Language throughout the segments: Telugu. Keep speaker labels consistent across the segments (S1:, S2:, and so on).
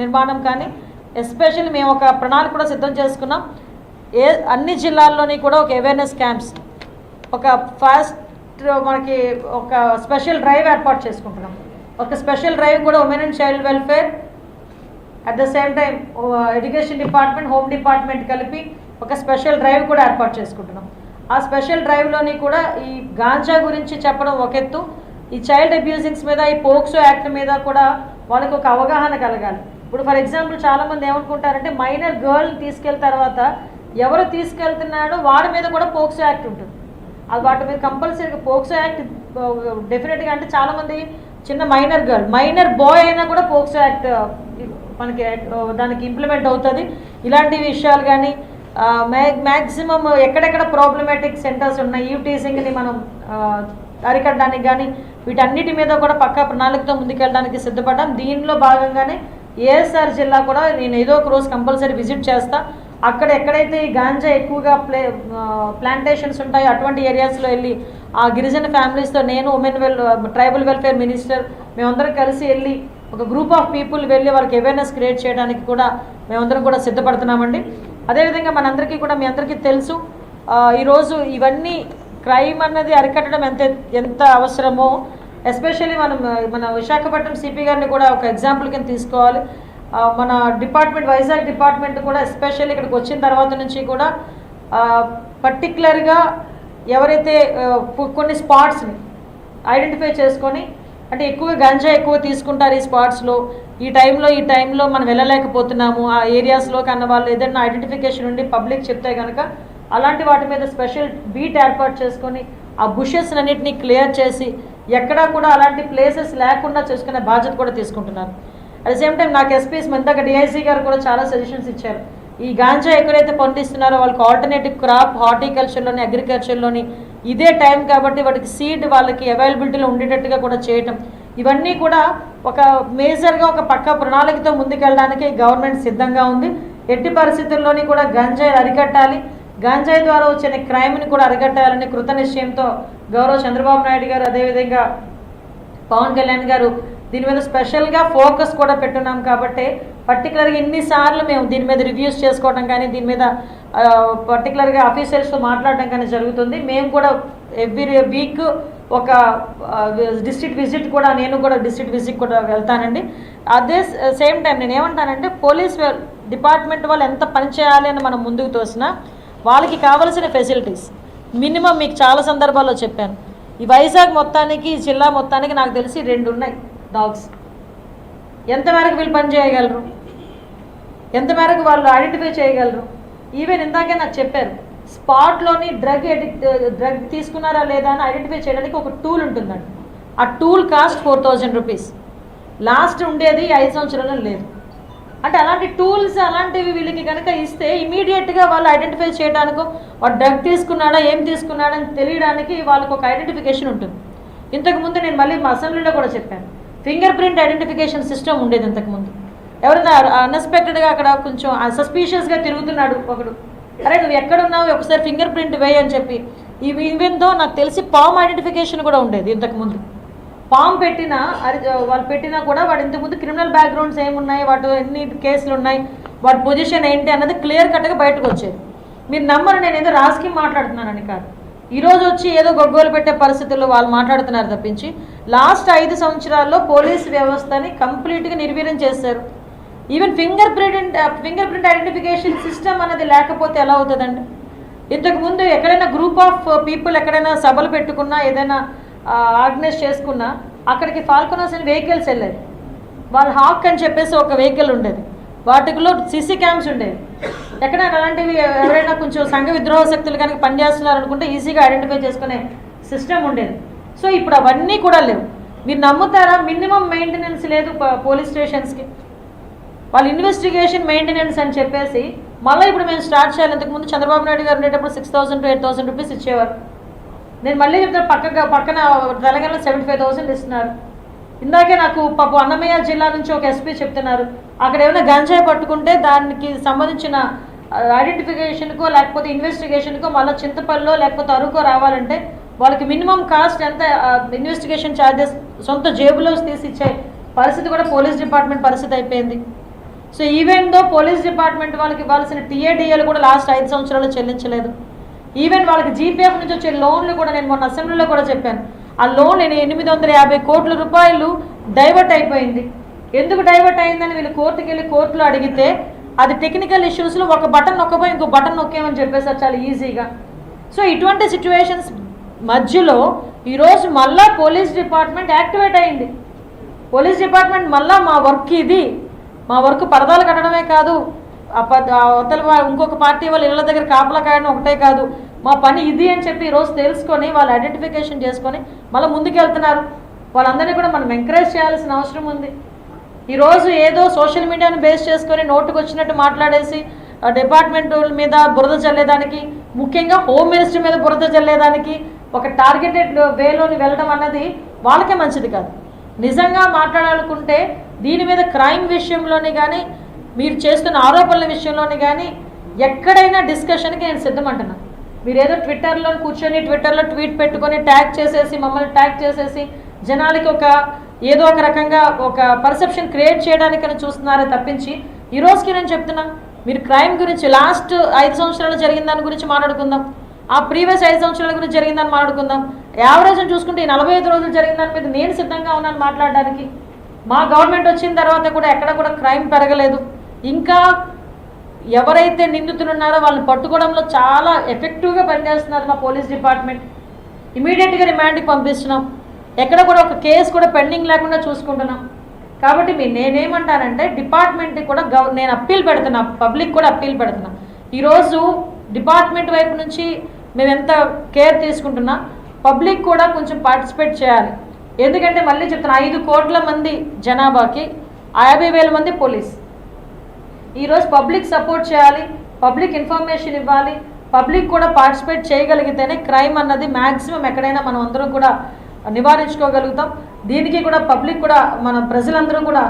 S1: నిర్మాణం కానీ ఎస్పెషల్లీ మేము ఒక ప్రణాళిక కూడా సిద్ధం చేసుకున్నాం. ఏ అన్ని జిల్లాల్లోని కూడా ఒక అవేర్నెస్ క్యాంప్స్ ఒక ఫాస్ట్ మనకి ఒక స్పెషల్ డ్రైవ్ ఏర్పాటు చేసుకుంటున్నాం. ఒక స్పెషల్ డ్రైవ్ కూడా women and child welfare at the same time education department home department కలిపి ఒక స్పెషల్ డ్రైవ్ కూడా ఏర్పాటు చేసుకుంటున్నాం. ఆ స్పెషల్ డ్రైవ్లోని కూడా ఈ గాంజా గురించి చెప్పడం ఒక ఎత్తు. ఈ చైల్డ్ అబ్యూజింగ్స్ మీద ఈ పోక్సో యాక్ట్ మీద కూడా వాళ్ళకు ఒక అవగాహన కలగాలి. ఇప్పుడు ఫర్ ఎగ్జాంపుల్ చాలామంది ఏమనుకుంటారంటే మైనర్ గర్ల్ తీసుకెళ్ళిన తర్వాత ఎవరు తీసుకెళ్తున్నాడో వాడి మీద కూడా పోక్సో యాక్ట్ ఉంటుంది. అది వాటి మీద కంపల్సరీగా పోక్సో యాక్ట్ డెఫినెట్గా అంటే చాలామంది చిన్న మైనర్ గర్ల్ మైనర్ బాయ్ అయినా కూడా పోక్సో యాక్ట్ మనకి దానికి ఇంప్లిమెంట్ అవుతుంది. ఇలాంటి విషయాలు కానీ మ్యాక్సిమం ఎక్కడెక్కడ ప్రాబ్లమాటిక్ సెంటర్స్ ఉన్నాయి ఈ టీసింగ్ని మనం అరికట్టడానికి కానీ వీటన్నిటి మీద కూడా పక్కా ప్రణాళికతో ముందుకెళ్ళడానికి సిద్ధపడ్డాం. దీనిలో భాగంగానే ఏఎస్ఆర్ జిల్లా కూడా నేను ఏదో ఒక రోజు కంపల్సరీ విజిట్ చేస్తా. అక్కడ ఎక్కడైతే ఈ గాంజా ఎక్కువగా ప్లే ప్లాంటేషన్స్ ఉంటాయో అటువంటి ఏరియాస్లో వెళ్ళి ఆ గిరిజన ఫ్యామిలీస్తో నేను women well tribal welfare minister మేమందరం కలిసి వెళ్ళి ఒక గ్రూప్ ఆఫ్ పీపుల్ వెళ్ళి వాళ్ళకి అవేర్నెస్ క్రియేట్ చేయడానికి కూడా మేమందరం కూడా సిద్ధపడుతున్నామండి. అదేవిధంగా మనందరికీ కూడా మీ అందరికీ తెలుసు ఈరోజు ఇవన్నీ క్రైమ్ అన్నది అరికట్టడం ఎంత ఎంత అవసరమో ఎస్పెషల్లీ మనం మన విశాఖపట్నం సిపి గారిని కూడా ఒక ఎగ్జాంపుల్ కింద తీసుకోవాలి. మన డిపార్ట్మెంట్ వైజాగ్ డిపార్ట్మెంట్ కూడా ఎస్పెషల్లీ ఇక్కడికి వచ్చిన తర్వాత నుంచి కూడా పర్టిక్యులర్గా ఎవరైతే కొన్ని స్పాట్స్ని ఐడెంటిఫై చేసుకొని అంటే ఎక్కువ గంజా ఎక్కువ తీసుకుంటారు ఈ స్పాట్స్లో. ఈ టైంలో ఈ టైంలో మనం వెళ్ళలేకపోతున్నాము. ఆ ఏరియాస్లో కన్నా వాళ్ళు ఏదైనా ఐడెంటిఫికేషన్ ఉండి పబ్లిక్ చెప్తే కనుక అలాంటి వాటి మీద స్పెషల్ బీట్ ఏర్పాటు చేసుకొని ఆ బుషెస్ అన్నింటినీ క్లియర్ చేసి ఎక్కడా కూడా అలాంటి ప్లేసెస్ లేకుండా చేసుకునే బాధ్యత కూడా తీసుకుంటున్నారు. అట్ ద సేమ్ టైం నాకు ఎస్పీస్ ఇందాక డిఐసీ గారు కూడా చాలా సజెషన్స్ ఇచ్చారు. ఈ గాంజా ఎక్కడైతే పండిస్తున్నారో వాళ్ళకి ఆల్టర్నేటివ్ క్రాప్ హార్టికల్చర్లోని అగ్రికల్చర్లోని ఇదే టైం కాబట్టి వాటికి సీడ్ వాళ్ళకి అవైలబిలిటీలో ఉండేటట్టుగా కూడా చేయటం. ఇవన్నీ కూడా ఒక మేజర్గా ఒక పక్క ప్రణాళికతో ముందుకెళ్ళడానికి గవర్నమెంట్ సిద్ధంగా ఉంది. ఎట్టి పరిస్థితుల్లోని కూడా గంజాయి అరికట్టాలి. గంజాయి ద్వారా వచ్చిన క్రైమ్ని కూడా అరికట్టాలని కృత నిశ్చయంతో గౌరవ చంద్రబాబు నాయుడు గారు అదేవిధంగా పవన్ కళ్యాణ్ గారు దీని మీద స్పెషల్గా ఫోకస్ కూడా పెట్టున్నాం కాబట్టి పర్టికులర్గా ఇన్నిసార్లు మేము దీని మీద రివ్యూస్ చేసుకోవడం కానీ దీని మీద పర్టికులర్గా ఆఫీసర్స్తో మాట్లాడడం కానీ జరుగుతుంది. మేము కూడా ఎవ్రీ వీక్ ఒక డిస్ట్రిక్ట్ విజిట్ కూడా నేను కూడా డిస్ట్రిక్ట్ విజిట్ కూడా వెళ్తానండి. అదే సేమ్ టైం నేను ఏమంటానంటే పోలీస్ డిపార్ట్మెంట్ వాళ్ళు ఎంత పనిచేయాలి అని మనం ముందుకు తోసినా వాళ్ళకి కావలసిన ఫెసిలిటీస్ మినిమం మీకు చాలా సందర్భాల్లో చెప్పాను. ఈ వైజాగ్ మొత్తానికి ఈ జిల్లా మొత్తానికి నాకు తెలిసి రెండు ఉన్నాయి డాగ్స్ ఎంతమేరకు వీళ్ళు పని చేయగలరు? ఎంత మేరకు వాళ్ళు ఐడెంటిఫై చేయగలరు? ఈవెన్ ఇందాకే నాకు చెప్పారు స్పాట్లోని డ్రగ్ ఎడిక్ట్ డ్రగ్ తీసుకున్నారా లేదా అని ఐడెంటిఫై చేయడానికి ఒక టూల్ ఉంటుందండి. ఆ tool cost four thousand rupees last ఉండేది ఐదు సంవత్సరాలు లేదు. అంటే అలాంటి టూల్స్ అలాంటివి వీళ్ళకి కనుక ఇస్తే ఇమీడియట్గా వాళ్ళు ఐడెంటిఫై చేయడానికో వాడు డ్రగ్ తీసుకున్నాడా ఏం తీసుకున్నాడా అని తెలియడానికి వాళ్ళకు ఒక ఐడెంటిఫికేషన్ ఉంటుంది. ఇంతకుముందు నేను మళ్ళీ మా అసెంబ్లీలో కూడా చెప్పాను. ఫింగర్ ప్రింట్ ఐడెంటిఫికేషన్ సిస్టమ్ ఉండేది ఇంతకుముందు ఎవరైనా అన్ఎక్స్పెక్టెడ్గా అక్కడ కొంచెం సస్పీషియస్గా తిరుగుతున్నాడు ఒకడు. అరే నువ్వు ఎక్కడున్నావు ఒకసారి ఫింగర్ ప్రింట్ వేయని చెప్పి. ఇవి ఇవిందో నాకు తెలిసి పామ్ ఐడెంటిఫికేషన్ కూడా ఉండేది ఇంతకుముందు పామ్ పెట్టినా అది వాళ్ళు పెట్టినా కూడా వాడు ఇంతకుముందు క్రిమినల్ బ్యాక్గ్రౌండ్స్ ఏమున్నాయి వాటి ఎన్ని కేసులు ఉన్నాయి వాటి పొజిషన్ ఏంటి అన్నది క్లియర్ కట్గా బయటకు వచ్చేది. మీరు నమ్మరు నేను ఏదో రాజకీయం మాట్లాడుతున్నానని కాదు. ఈరోజు వచ్చి ఏదో గొగ్గోలు పెట్టే పరిస్థితుల్లో వాళ్ళు మాట్లాడుతున్నారు తప్పించి లాస్ట్ ఐదు సంవత్సరాల్లో పోలీస్ వ్యవస్థని కంప్లీట్గా నిర్వీర్యం చేశారు. Even fingerprint fingerprint identification system అనేది లేకపోతే ఎలా అవుతుందండి? ఇంతకుముందు ఎక్కడైనా గ్రూప్ ఆఫ్ పీపుల్ ఎక్కడైనా సభలు పెట్టుకున్నా ఏదైనా ఆర్గనైజ్ చేసుకున్నా అక్కడికి ఫాల్కొనర్స్ అని వెహికల్స్ వెళ్ళేది వాళ్ళ హాక్ అని చెప్పేసి ఒక వెహికల్ ఉండేది. వాటిలో సీసీ క్యామ్స్ ఉండేవి. ఎక్కడైనా అలాంటివి ఎవరైనా కొంచెం సంఘ విద్రోహ శక్తులు కనుక పనిచేస్తున్నారు అనుకుంటే ఈజీగా ఐడెంటిఫై చేసుకునే సిస్టమ్ ఉండేది. సో ఇప్పుడు అవన్నీ కూడా లేవు. మీరు నమ్ముతారా? మినిమం మెయింటెనెన్స్ లేదు పోలీస్ స్టేషన్స్కి. వాళ్ళు ఇన్వెస్టిగేషన్ మెయింటెనెన్స్ అని చెప్పేసి మళ్ళీ ఇప్పుడు మేము స్టార్ట్ చేయాలి. ఇంతకుముందు చంద్రబాబు నాయుడు గారు ఉండేటప్పుడు six thousand to eight thousand rupees ఇచ్చేవారు. నేను మళ్ళీ చెప్తాను పక్కగా పక్కన తెలంగాణలో సెవెంటీ ఫైవ్ థౌసండ్ ఇస్తున్నారు. ఇందాకే నాకు పాప అన్నమయ్య జిల్లా నుంచి ఒక ఎస్పీ చెప్తున్నారు. అక్కడ ఏమైనా గంజాయి పట్టుకుంటే దానికి సంబంధించిన ఐడెంటిఫికేషన్కో లేకపోతే ఇన్వెస్టిగేషన్కో మళ్ళీ చింతపల్లిలో లేకపోతే అరుకో రావాలంటే వాళ్ళకి మినిమం కాస్ట్ ఎంత ఇన్వెస్టిగేషన్ ఛార్జెస్ సొంత జేబులో తీసి ఇచ్చే పరిస్థితి కూడా పోలీస్ డిపార్ట్మెంట్ పరిస్థితి అయిపోయింది. So even though police department వాళ్ళకి ఇవ్వాల్సిన టీఏడిఏలు కూడా లాస్ట్ ఐదు సంవత్సరాలు చెల్లించలేదు. ఈవెన్ వాళ్ళకి జీపీఎఫ్ నుంచి వచ్చే లోన్లు కూడా నేను మొన్న అసెంబ్లీలో కూడా చెప్పాను. ఆ లోన్ నేను ఎనిమిది వందల యాభై కోట్ల రూపాయలు డైవర్ట్ అయిపోయింది. ఎందుకు డైవర్ట్ అయిందని వీళ్ళు కోర్టుకి వెళ్ళి కోర్టులో అడిగితే అది టెక్నికల్ ఇష్యూస్లో ఒక బటన్ నొక్కపోయి ఇంకో బటన్ నొక్కేమని చెప్పేసారు చాలా ఈజీగా. సో ఇటువంటి సిచ్యువేషన్స్ మధ్యలో ఈరోజు మళ్ళా పోలీస్ డిపార్ట్మెంట్ యాక్టివేట్ అయింది. పోలీస్ డిపార్ట్మెంట్ మళ్ళా మా వర్క్ ఇది. మా వర్క్ పరదాలు కట్టడమే కాదు. అవతల ఇంకొక పార్టీ వాళ్ళ ఇళ్ళ దగ్గర కాపలా కాయడం ఒకటే కాదు. మా పని ఇది అని చెప్పి ఈరోజు తెలుసుకొని వాళ్ళు ఐడెంటిఫికేషన్ చేసుకొని మళ్ళీ ముందుకెళ్తున్నారు. వాళ్ళందరినీ కూడా మనం ఎంకరేజ్ చేయాల్సిన అవసరం ఉంది. ఈరోజు ఏదో సోషల్ మీడియాను బేస్ చేసుకొని నోటుకు వచ్చినట్టు మాట్లాడేసి డిపార్ట్మెంట్ మీద బురద చల్లేదానికి ముఖ్యంగా హోమ్ మినిస్టర్ మీద బురద చల్లేదానికి ఒక టార్గెటెడ్ వేలోని వెళ్ళడం అన్నది వాళ్ళకే మంచిది కాదు. నిజంగా మాట్లాడాలనుకుంటే దీని మీద క్రైమ్ విషయంలోనే కానీ మీరు చేస్తున్న ఆరోపణల విషయంలోనే కానీ ఎక్కడైనా డిస్కషన్కి నేను సిద్ధమంటున్నా. మీరు ఏదో ట్విట్టర్లో కూర్చొని ట్విట్టర్లో ట్వీట్ పెట్టుకొని ట్యాగ్ చేసేసి మమ్మల్ని ట్యాగ్ చేసేసి జనాలకి ఒక ఏదో ఒక రకంగా ఒక పర్సెప్షన్ క్రియేట్ చేయడానికని చూస్తున్నారే తప్పించి ఈ రోజుకి నేను చెప్తున్నా మీరు క్రైమ్ గురించి లాస్ట్ ఐదు సంవత్సరాలు జరిగిన దాని గురించి మాట్లాడుకుందాం. ఆ ప్రీవియస్ ఐదు సంవత్సరాల గురించి జరిగిందని మాట్లాడుకుందాం. యావరేజ్ చూసుకుంటే ఈ నలభై ఐదు రోజులు జరిగిన దాని మీద నేను సిద్ధంగా ఉన్నాను మాట్లాడడానికి. మా గవర్నమెంట్ వచ్చిన తర్వాత కూడా ఎక్కడ కూడా క్రైమ్ పెరగలేదు. ఇంకా ఎవరైతే నిందితులు ఉన్నారో వాళ్ళని పట్టుకోవడంలో చాలా ఎఫెక్టివ్గా పనిచేస్తున్నారు మా పోలీస్ డిపార్ట్మెంట్. ఇమీడియట్గా రిమాండ్కి పంపిస్తున్నాం. ఎక్కడ కూడా ఒక కేసు కూడా పెండింగ్ లేకుండా చూసుకుంటున్నాం. కాబట్టి మీ నేనేమంటానంటే డిపార్ట్మెంట్కి కూడా గవ నేను అప్పీల్ పెడుతున్నా పబ్లిక్ కూడా అప్పీల్ పెడుతున్నా. ఈరోజు డిపార్ట్మెంట్ వైపు నుంచి మేము ఎంత కేర్ తీసుకుంటున్నా పబ్లిక్ కూడా కొంచెం పార్టిసిపేట్ చేయాలి. ఎందుకంటే మళ్ళీ చెప్తున్నా ఐదు కోట్ల మంది జనాభాకి యాభై వేల మంది పోలీస్. ఈరోజు పబ్లిక్ సపోర్ట్ చేయాలి పబ్లిక్ ఇన్ఫర్మేషన్ ఇవ్వాలి పబ్లిక్ కూడా పార్టిసిపేట్ చేయగలిగితేనే క్రైమ్ అన్నది మ్యాక్సిమం ఎక్కడైనా మనం అందరం కూడా నివారించుకోగలుగుతాం. దీనికి కూడా పబ్లిక్ కూడా మన ప్రజలందరూ కూడా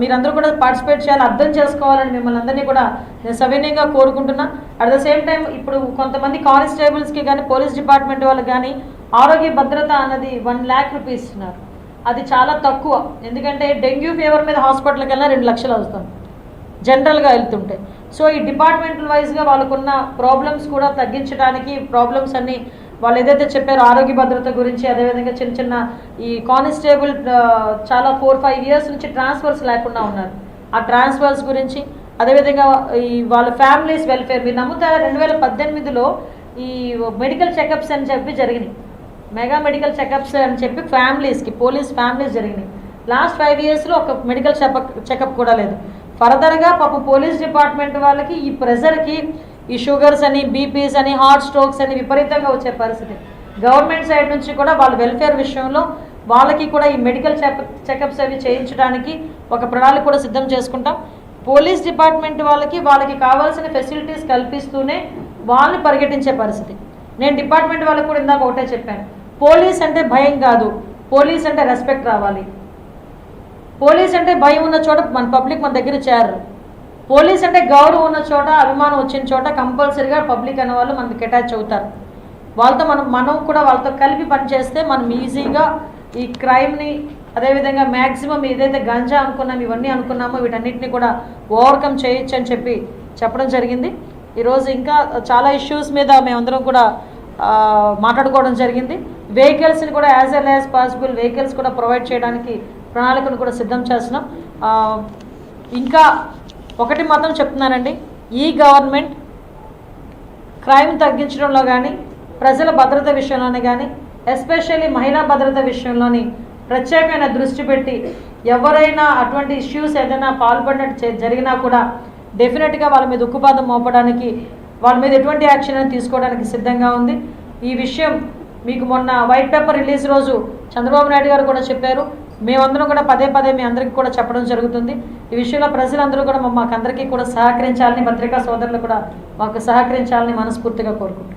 S1: మీరందరూ కూడా పార్టిసిపేట్ చేయాలి అర్థం చేసుకోవాలని మిమ్మల్ని అందరినీ కూడా నేను సవినయంగా కోరుకుంటున్నా. అట్ ద సేమ్ టైం ఇప్పుడు కొంతమంది కానిస్టేబుల్స్కి కానీ పోలీస్ డిపార్ట్మెంట్ వాళ్ళకి కానీ ఆరోగ్య భద్రత అన్నది వన్ ల్యాక్ రూపీస్ ఇస్తున్నారు. అది చాలా తక్కువ. ఎందుకంటే డెంగ్యూ ఫీవర్ మీద హాస్పిటల్కి వెళ్ళినా రెండు లక్షలు అవుతుంది జనరల్గా వెళ్తుంటే. సో ఈ డిపార్ట్మెంటల్ వైజ్గా వాళ్ళకున్న ప్రాబ్లమ్స్ కూడా తగ్గించడానికి ప్రాబ్లమ్స్ అన్ని వాళ్ళు ఏదైతే చెప్పారో ఆరోగ్య భద్రత గురించి అదేవిధంగా చిన్న చిన్న ఈ కానిస్టేబుల్ చాలా ఫోర్ ఫైవ్ ఇయర్స్ నుంచి ట్రాన్స్ఫర్స్ లేకుండా ఉన్నారు. ఆ ట్రాన్స్ఫర్స్ గురించి అదేవిధంగా ఈ వాళ్ళ ఫ్యామిలీస్ వెల్ఫేర్ మీరు నమ్ముతారా? రెండు వేల పద్దెనిమిదిలో ఈ మెడికల్ చెకప్స్ అని చెప్పి జరిగినాయి. మెగా మెడికల్ చెకప్స్ అని చెప్పి ఫ్యామిలీస్కి పోలీస్ ఫ్యామిలీస్ జరిగినాయి. లాస్ట్ ఫైవ్ ఇయర్స్లో ఒక మెడికల్ చెకప్ చెకప్ కూడా లేదు. ఫర్దర్గా పాపం పోలీస్ డిపార్ట్మెంట్ వాళ్ళకి ఈ ప్రెషర్కి ఈ షుగర్స్ అని బీపీస్ అని హార్ట్ స్ట్రోక్స్ అని విపరీతంగా వచ్చే పరిస్థితి. గవర్నమెంట్ సైడ్ నుంచి కూడా వాళ్ళ వెల్ఫేర్ విషయంలో వాళ్ళకి కూడా ఈ మెడికల్ చెకప్స్ అవి చేయించడానికి ఒక ప్రణాళిక కూడా సిద్ధం చేసుకుంటాం. పోలీస్ డిపార్ట్మెంట్ వాళ్ళకి వాళ్ళకి కావాల్సిన ఫెసిలిటీస్ కల్పిస్తూనే వాళ్ళని పరిగెట్టించే పరిస్థితి. నేను డిపార్ట్మెంట్ వాళ్ళకి కూడా ఇందాక ఒకటే చెప్పాను. పోలీస్ అంటే భయం కాదు. పోలీస్ అంటే రెస్పెక్ట్ రావాలి. పోలీస్ అంటే భయం ఉన్న చోట మన పబ్లిక్ మన దగ్గర చేరరు. పోలీస్ అంటే గౌరవం ఉన్న చోట అభిమానం వచ్చిన చోట కంపల్సరీగా పబ్లిక్ అనే వాళ్ళు మనకి అటాచ్ అవుతారు. వాళ్ళతో మనం మనం కూడా వాళ్ళతో కలిపి పనిచేస్తే మనం ఈజీగా ఈ క్రైమ్ని అదేవిధంగా మ్యాక్సిమం ఏదైతే గంజా అనుకున్నాం ఇవన్నీ అనుకున్నామో వీటన్నిటిని కూడా ఓవర్కమ్ చేయొచ్చు అని చెప్పి చెప్పడం జరిగింది. ఈరోజు ఇంకా చాలా ఇష్యూస్ మీద మేమందరం కూడా మాట్లాడుకోవడం జరిగింది. వెహికల్స్ని కూడా as L as possible vehicles కూడా ప్రొవైడ్ చేయడానికి ప్రణాళికను కూడా సిద్ధం చేస్తున్నాం. ఇంకా ఒకటి మాత్రం చెప్తున్నానండి. ఈ గవర్నమెంట్ క్రైమ్ తగ్గించడంలో కానీ ప్రజల భద్రత విషయంలోనే కానీ ఎస్పెషల్లీ మహిళా భద్రత విషయంలోని ప్రత్యేకమైన దృష్టి పెట్టి ఎవరైనా అటువంటి ఇష్యూస్ ఏదైనా పాల్పడినట్టు జరిగినా కూడా డెఫినెట్గా వాళ్ళ మీద ఉక్కుపాదం మోపడానికి వాళ్ళ మీద ఎటువంటి యాక్షన్ తీసుకోవడానికి సిద్ధంగా ఉంది. ఈ విషయం మీకు మొన్న వైట్ పేపర్ రిలీజ్ రోజు చంద్రబాబు నాయుడు గారు కూడా చెప్పారు. మేమందరం కూడా పదే పదే మీ అందరికీ కూడా చెప్పడం జరుగుతుంది. ఈ విషయంలో ప్రజలందరూ కూడా మాకు అందరికీ కూడా సహకరించాలని పత్రికా సోదరులు కూడా మాకు సహకరించాలని మనస్ఫూర్తిగా కోరుకుంటున్నాం.